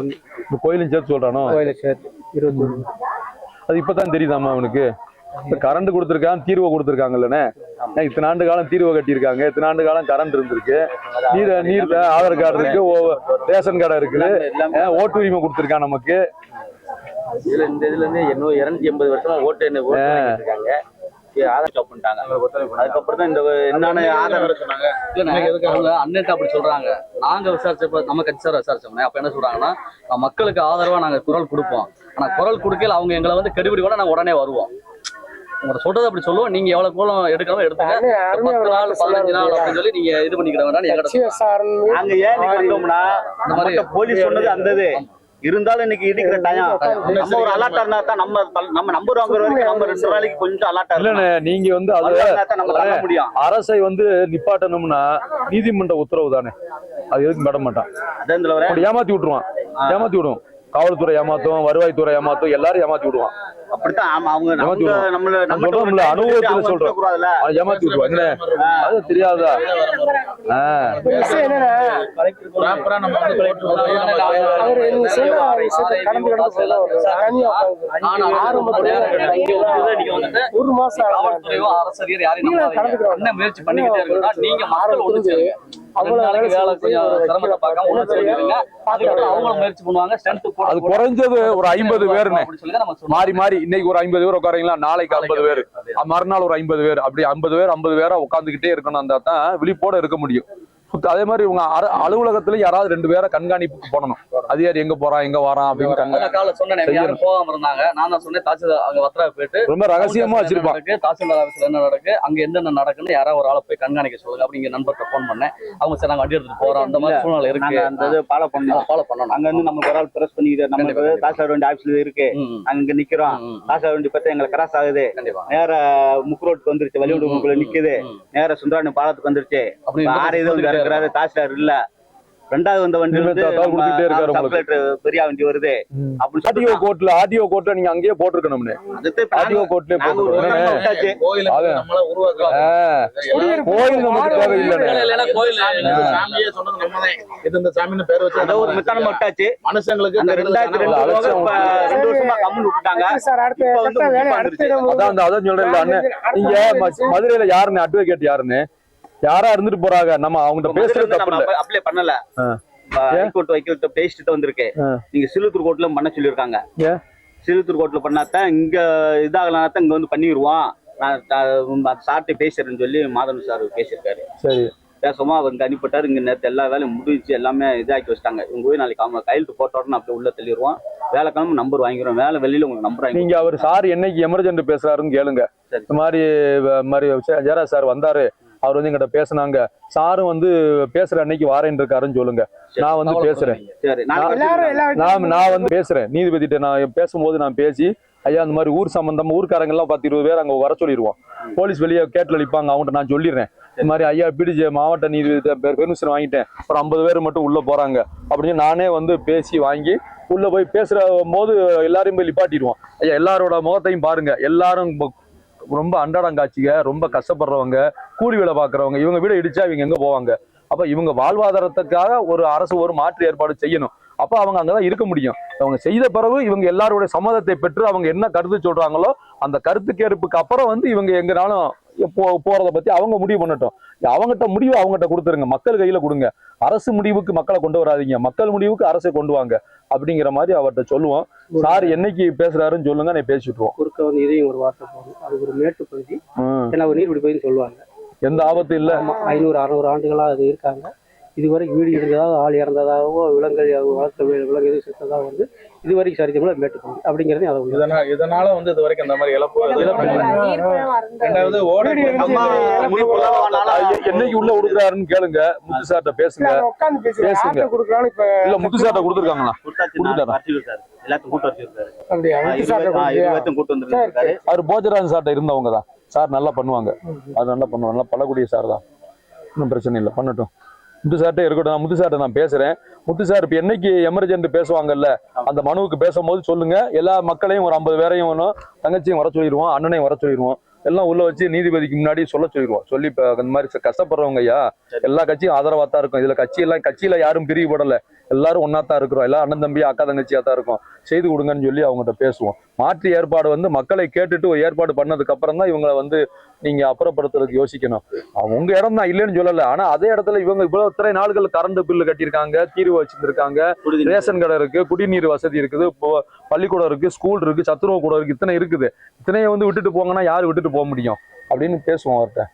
இருபத்தொன்னு கோயிலும் சேர்த்து சொல்றானோ? கோயிலை சேர்த்து. இருபத்தொன்னு. அது இப்பதான் தெரியுதாம்மா அவனுக்கு? இப்ப கரண்ட் கொடுத்துருக்கான் தீர்வை கொடுத்துருக்காங்கல்லண்ணே. இத்தனை ஆண்டு காலம் தீர்வை கட்டியிருக்காங்க. இத்தனை ஆண்டு காலம் கரண்ட் இருந்திருக்கு. நீர் நீர் ஆதார் கார்டு இருக்கு ரேஷன் கார்டு இருக்குது. ஏன் ஓட்டு உரிமை கொடுத்துருக்கான் நமக்கு. இதுல இந்த இதுல இருந்து இன்னும் இருநூத்தி எண்பது வருஷமா ஓட்டு என்ன ஆதார் ஸ்டாப் பண்ணிட்டாங்க. அதுக்கப்புறம் தான் இந்த என்னென்ன ஆதார் அப்படி சொல்றாங்க. நாங்க விசாரிச்சப்ப நம்ம கட்சி சார் விசாரிச்சோம்னே அப்ப என்ன சொல்றாங்கன்னா மக்களுக்கு ஆதரவா நாங்க குரல் கொடுப்போம். ஆனா குரல் கொடுக்கல அவங்க எங்களை வந்து கெடுபிடி கூட நாங்க உடனே வருவோம். உங்களை சொல்றது அப்படி சொல்லுவோம். நீங்க எவ்வளவு கோலம் எடுக்கணும் எடுத்துங்க பத்து நாள் பதினஞ்சு நாள். அப்படின்னு சொல்லி நீங்க இது பண்ணிக்கிட வேண்டாம் நாங்க ஏன் போலீஸ் சொன்னது அந்த இருந்தாலும் இன்னைக்கு இடிக்கிற டயம் நம்ம ஒரு அலர்ட்டா இருந்தா தான் நம்ம நம்ம நம்பர் வாங்குற வரைக்கும் நம்ம ரெண்டு நாளைக்கு கொஞ்சம் அலர்ட்டா இல்லண்ணே நீங்க வந்து அது நம்ம முடியும். அரசை வந்து நிப்பாட்டணும்னா நீதிமன்ற உத்தரவு தானே. அது எதுக்கு மேட மாட்டான் ஏமாத்தி விட்டுருவான். ஏமாத்தி விடுவோம். காவல்துறை ஏமாத்தும் வருவாய்த்துறை ஏமாத்தும் எல்லாரும் ஏமாத்தி விடுவான். அப்படித்தான். ஆமா அவங்க விடுவான். நம்மள நம்ம சொல்றோம்ல, அனுபவத்துல சொல்றோம். அவன் ஏமாத்தி விட்டுருவான் என்ன? அது தெரியாதா? ஒரு மாசம் அரசியல் யாரையும் முயற்சி பண்ணிக்கிட்டே இருக்கா நீங்க மக்கள் ஸ்ட்ரென்த் அது குறைஞ்சது ஒரு ஐம்பது பேருன்னு. அப்படின்னு சொல்லி நம்ம சொன்னோம். மாறி மாறி. இன்னைக்கு ஒரு ஐம்பது பேர் உட்காரீங்களா நாளைக்கு ஐம்பது பேர். மறுநாள் ஒரு ஐம்பது பேர். அப்படி ஐம்பது பேர் ஐம்பது பேரா உட்காந்துக்கிட்டே இருக்கணும். அந்த தான் விழிப்போட இருக்க முடியும். அதே மாதிரி உங்க அர- அலுவலகத்துல யாராவது ரெண்டு பேரை கண்காணிப்புக்கு போடணும் அதிகாரி எங்க போறான் எங்க வரான் அப்படின்னு கண்கா- அந்த கால சொன்னேன் யாரும் போகாம இருந்தாங்க. நான் தான் சொன்னேன் தாசில்தார் அங்க வத்திரா போயிட்டு ரொம்ப ரகசியமா வச்சிருப்பான். நடக்கு தாசில்தார் ஆஃபீஸ்ல என்ன நடக்கு அங்க என்னென்ன நடக்குன்னு யாராவது ஒரு ஆளை போய் கண்காணிக்க சொல்லுங்க அப்படிங்க நண்பர்கிட்ட ஃபோன் பண்ணேன். அவங்க சரி நாங்க வண்டி எடுத்துட்டு போறோம். அந்த மாதிரி சூழ்நிலை இருக்கு. அந்த இது ஃபாலோ பண்ணோம் ஃபாலோ பண்ணணும். அங்க இருந்து நமக்கு ஒரு ஆள் பிரஸ் பண்ணிக்கிட்டு நமக்கு தாசார் வண்டி ஆபீஸ்ல இருக்கு. அங்க நிக்கிறோம். தாசார் வண்டி பத்தி எங்களுக்கு கிராஸ் ஆகுது. கண்டிப்பா. நேர முக்குரோட்டுக்கு வந்துருச்சு. வலியுண்டு முக்குல நிக்குது. நேர சுந்தராணி பாலத்துக்கு வந்துருச்சு. அப்படி இருக்கிறாரு தாசில்தார் இல்ல. ரெண்டாவது வந்த வண்டி வந்து பெரிய வண்டி வருது ஆர்டிஓ சொல்லிட்டு கோர்ட்ல ஆர்டிஓ கோர்ட்ல நீங்க அங்கேயே போட்டிருக்கணும்னு. ஆஹ் குடியிருப்பு கோயில் நமக்கு தேவையில்லைண்ணே இல்லைன்னா கோயில். இந்த சாமியே சொன்னது நம்மதான். இது இந்த சாமின்னு பேர் வச்சு அதை ஒரு மித்தானம் விட்டாச்சு. மனுஷங்களுக்கு அந்த ரெண்டாயிரத்தி ரெண்டு வருஷமா கம்முன்னு விட்டுட்டாங்க. அதான் அந்த அதான் சொல்றேன் நீங்க மதுரையில யாருன்னு அட்வொகேட் யாருன்னு? யாரா இருந்துட்டு போறாங்க? நம்ம அவங்ககிட்ட பேசுறது தப்பு அப்ளை பண்ணல. ஹைகோர்ட் வைக்கோர்ட் பேசிட்டு வந்திருக்கு. நீங்க சிலுத்தூர் கோர்ட்ல பண்ண சொல்லியிருக்காங்க? சிலுத்தூர் கோர்ட்ல பண்ணாதான் இங்க இதாகலாம் இங்க வந்து பண்ணிடுவோம் நான் சார்ட்ட பேசுறேன்னு சொல்லி மாதவன் சார் பேசியிருக்காரு. சரி. பேசாம அவங்க அனுப்பிட்டாரு இங்க நேரத்து எல்லா வேலையும் முடிஞ்சு எல்லாமே இதாக்கி வச்சிட்டாங்க. இவங்க போய் நாளைக்கு அவங்க கையெழுத்து போட்ட உடனே அப்படியே உள்ள தள்ளிடுவோம் வேலைக்கிழமை நம்பர் வாங்கிடுவோம் வேலை வெளியில உங்களுக்கு நம்பர் நீங்க அவர் சார் என்னைக்கு எமர்ஜென்ட் பேசுறாருன்னு கேளுங்க. இந்த மாதிரி மாதிரி ஜெயராஜ் சார் வந்தாரு. அவர் வந்து எங்கிட்ட பேசுனாங்க. சாரும் வந்து பேசுற அன்னைக்கு வாரேன் இருக்காருன்னு சொல்லுங்க நான் வந்து பேசுறேன். நான் நான் வந்து பேசுறேன். நீதிபதிட்ட நான் பேசும்போது நான் பேசி ஐயா இந்த மாதிரி ஊர் சம்பந்தமா ஊர்க்காரங்க எல்லாம் பத்து இருபது பேர் அங்க வர சொல்லிடுவோம் போலீஸ் வெளியே கேட்டில் அளிப்பாங்க அவங்ககிட்ட நான் சொல்லிடுறேன். இந்த மாதிரி ஐயா பிடிஜே மாவட்ட நீதிபதி பெர்மிஷன் வாங்கிட்டேன். ஒரு ஐம்பது பேர் மட்டும் உள்ள போறாங்க. அப்படின்னு நானே வந்து பேசி வாங்கி உள்ள போய் பேசுற போது எல்லாரையும் போய் நிப்பாட்டிடுவோம். ஐயா எல்லாரோட முகத்தையும் பாருங்க. எல்லாரும் ரொம்ப- ரொம்ப அன்றாடம் ரொம்ப கஷ்டப்படுறவங்க கூலி வேலை பாக்குறவங்க இவங்க வீடு இடிச்சா இவங்க எங்க போவாங்க? அப்ப இவங்க வாழ்வாதாரத்துக்காக ஒரு அரசு ஒரு மாற்று ஏற்பாடு செய்யணும். அப்ப அவங்க அங்கதான் இருக்க முடியும். அவங்க செய்த பிறகு இவங்க எல்லாருடைய சம்மதத்தை பெற்று அவங்க என்ன கருத்து சொல்றாங்களோ அந்த கருத்துக்கேற்புக்கு அப்புறம் வந்து இவங்க எங்கனாலும் போ போறத பத்தி அவங்க முடிவு பண்ணட்டும். அவங்ககிட்ட முடிவு அவங்ககிட்ட கொடுத்துருங்க. மக்கள் கையில கொடுங்க. அரசு முடிவுக்கு மக்களை கொண்டு வராதீங்க. மக்கள் முடிவுக்கு அரசை கொண்டு வாங்க. அப்படிங்கிற மாதிரி அவர்கிட்ட சொல்லுவோம். சார் என்னைக்கு பேசுறாருன்னு சொல்லுங்க. நான் பேசிட்டுருவோம் குறுக்க வந்து இதையும் ஒரு வார்த்தை போகும் அது ஒரு மேட்டு பகுதி. நீர்பிடி பகுதின்னு சொல்லுவாங்க. எந்த ஆபத்து இல்ல. ஐநூறு அறுநூறு ஆண்டுகளா அது இருக்காங்க. இதுவரைக்கும் வீடு இருந்ததாக ஆள் இறந்ததாகவோ விலங்குகள் வளர்த்த விலங்கு எதுவும் செத்ததாக வந்து இதுவரைக்கும் சரித்திரங்கள மேட்டு பகுதி அப்படிங்கிறது அதை இதனால இதனால வந்து இது வரைக்கும் இந்த மாதிரி இழப்பு ரெண்டாவது ஓட அம்மா என்னைக்கு உள்ள கொடுக்குறாருன்னு கேளுங்க முத்து சார்ட்ட பேசுங்க பேசுங்க இல்ல முத்து சார்ட்ட கொடுத்துருக்காங்களா அவர் போஜராஜன் சார்ட்ட இருந்தவங்க தான் சார் நல்லா பண்ணுவாங்க அது நல்லா பண்ணுவாங்க நல்லா பண்ணக்கூடிய சார் தான் ஒன்றும் பிரச்சனை இல்லை பண்ணட்டும் முத்து சார்ட்டே இருக்கட்டும் நான் முத்து சார்ட்ட நான் பேசுறேன். முத்து சார் இப்போ என்னைக்கு எமர்ஜென்ட் பேசுவாங்கல்ல அந்த மனுவுக்கு பேசும்போது சொல்லுங்க. எல்லா மக்களையும் ஒரு ஐம்பது பேரையும் வேணும் தங்கச்சியும் வர சொல்லிடுவோம் அண்ணனையும் வர சொல்லிடுவோம் எல்லாம் உள்ள வச்சு நீதிபதிக்கு முன்னாடி சொல்ல சொல்லிடுவோம் சொல்லி இப்போ இந்த மாதிரி கஷ்டப்படுறவங்க ஐயா எல்லா கட்சியும் ஆதரவாக தான் இருக்கும். இதுல கட்சியெல்லாம் கட்சியில் கட்சியில யாரும் பிரிவுபடலை எல்லாரும் ஒன்னா தான் இருக்கிறோம். எல்லாம் அண்ணன் தம்பி அக்கா தங்கச்சியா தான் இருக்கும். செய்து கொடுங்கன்னு சொல்லி அவங்ககிட்ட பேசுவோம். மாற்று ஏற்பாடு வந்து மக்களை கேட்டுட்டு ஒரு ஏற்பாடு பண்ணதுக்கு அப்புறம் தான் இவங்களை வந்து நீங்க அப்புறப்படுத்துறதுக்கு யோசிக்கணும். அவங்க உங்க இடம் தான் இல்லைன்னு சொல்லல. ஆனா அதே இடத்துல இவங்க இவ்வளவு இத்தனை நாள்கள் கரண்ட் பில்லு கட்டியிருக்காங்க தீர்வு வச்சிருக்காங்க குடிநீர். ரேஷன் கடை இருக்கு குடிநீர் வசதி இருக்குது இப்போ பள்ளிக்கூடம் இருக்கு ஸ்கூல் இருக்கு சத்துணவு கூடம் இருக்கு இத்தனை இருக்குது. இத்தனையை வந்து விட்டுட்டு போங்கன்னா யாரு விட்டுட்டு போக முடியும்? அப்படின்னு பேசுவோம் அவர்கிட்ட.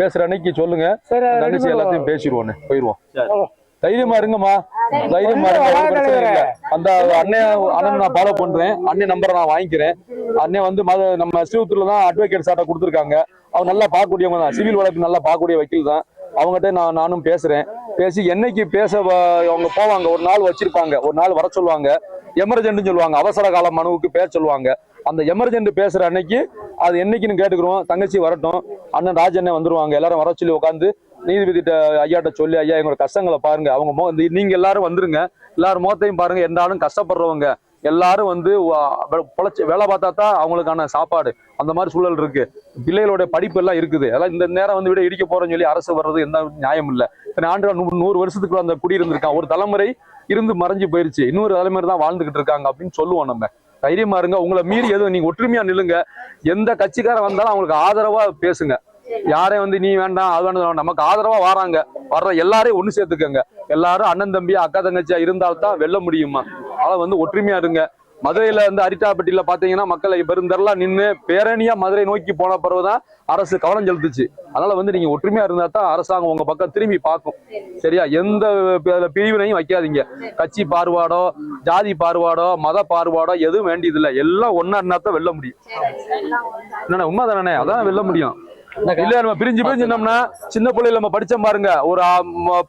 பேசுற அன்னைக்கு சொல்லுங்க. தங்கச்சி எல்லாத்தையும் பேசிடுவோன்னு போயிருவோம் சரி. தைரியமா இருங்கம்மா. தைரியமா இருங்க. அந்த அண்ணன் அண்ணன் நான் ஃபாலோ பண்றேன். அண்ணன் நம்பரை நான் வாங்கிக்கிறேன். அண்ணன் வந்து மத நம்ம ஸ்ரீவுத்தூர்ல தான் அட்வொகேட் சார்ட்ட கொடுத்துருக்காங்க. அவங்க நல்லா பார்க்கக்கூடியவங்க தான். சிவில் வழக்கு நல்லா பார்க்கக்கூடிய வக்கீல் தான். அவங்ககிட்ட நான் நானும் பேசுறேன். பேசி என்னைக்கு பேச அவங்க போவாங்க. ஒரு நாள் வச்சிருப்பாங்க. ஒரு நாள் வர சொல்லுவாங்க. எமர்ஜென்ட்னு சொல்லுவாங்க. அவசர கால மனுவுக்கு பேச சொல்லுவாங்க. அந்த எமர்ஜென்ட் பேசுற அன்னைக்கு அது என்னைக்குன்னு கேட்டுக்கிறோம். தங்கச்சி வரட்டும். அண்ணன் ராஜண்ணே வந்துருவாங்க. எல்லாரும் வர சொல்லி உட்காந்து நீதிபதிட்ட ஐயாட்ட சொல்லி ஐயா எங்களோட கஷ்டங்களை பாருங்க. அவங்க மோ நீங்க எல்லாரும் வந்துருங்க. எல்லாரும் முகத்தையும் பாருங்க. எந்தாலும் கஷ்டப்படுறவங்க எல்லாரும் வந்து பொழைச்சி பொழைச்சு வேலை பார்த்தா தான் அவங்களுக்கான சாப்பாடு. அந்த மாதிரி சூழல் இருக்கு. பிள்ளைகளுடைய படிப்பு எல்லாம் இருக்குது. அதெல்லாம் இந்த நேரம் வந்து விட இடிக்க போறேன்னு சொல்லி அரசு வர்றது எந்த நியாயம் இல்லை. இத்தனை ஆண்டு நூறு நூறு வருஷத்துக்குள்ள அந்த குடி இருந்திருக்கான். ஒரு தலைமுறை இருந்து மறைஞ்சு போயிருச்சு. இன்னொரு தலைமுறை தான் வாழ்ந்துகிட்டு இருக்காங்க அப்படின்னு சொல்லுவோம் நம்ம. தைரியமா இருங்க. உங்களை மீறி எதுவும் நீங்க ஒற்றுமையா நில்லுங்க. எந்த கட்சிக்காரன் வந்தாலும் அவங்களுக்கு ஆதரவா பேசுங்க. யாரையும் வந்து நீ வேண்டாம் அது வேண்டாம். நமக்கு ஆதரவா வராங்க. வர்ற எல்லாரையும் ஒண்ணு சேர்த்துக்கங்க. எல்லாரும் அண்ணன் தம்பியா அக்கா தங்கச்சியா இருந்தால்தான் வெல்ல முடியுமா? அதனால வந்து ஒற்றுமையா இருங்க. மதுரையில வந்து அரிட்டாப்பட்டியில பாத்தீங்கன்னா மக்களை பெருந்தரலா நின்னு பேரணியா மதுரை நோக்கி போன பிறகுதான் அரசு கவனம் செலுத்துச்சு. அதனால வந்து நீங்க ஒற்றுமையா இருந்தா தான் அரசாங்கம் உங்க பக்கம் திரும்பி பார்க்கும். சரியா? எந்த பிரிவினையும் வைக்காதீங்க. கட்சி பாறுபாடோ ஜாதி பாறுபாடோ மத பாறுபாடோ எதுவும் வேண்டியதில்லை. எல்லாம் ஒன்னா இருந்தா தான் வெல்ல முடியும். என்னண்ணே உண்மைதானே அதான் வெல்ல முடியும். இல்ல நம்ம பிரிஞ்சு பிரிஞ்சு இருந்தோம்னா சின்ன பிள்ளையில நம்ம படிச்சோம் பாருங்க. ஒரு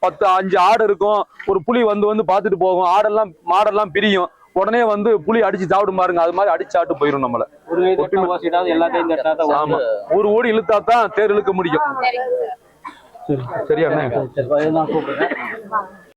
பத்து அஞ்சு ஆடு இருக்கும். ஒரு புலி வந்து வந்து பார்த்துட்டு போகும். ஆடெல்லாம் மாடெல்லாம் பிரியும். உடனே வந்து புலி அடிச்சு சாப்பிடும் பாருங்க. அது மாதிரி அடிச்சு சாப்பிட்டு போயிரும் நம்மள. ஆமா. ஒரு ஓடி இழுத்தா தான் தேர் இழுக்க முடியும். சரியா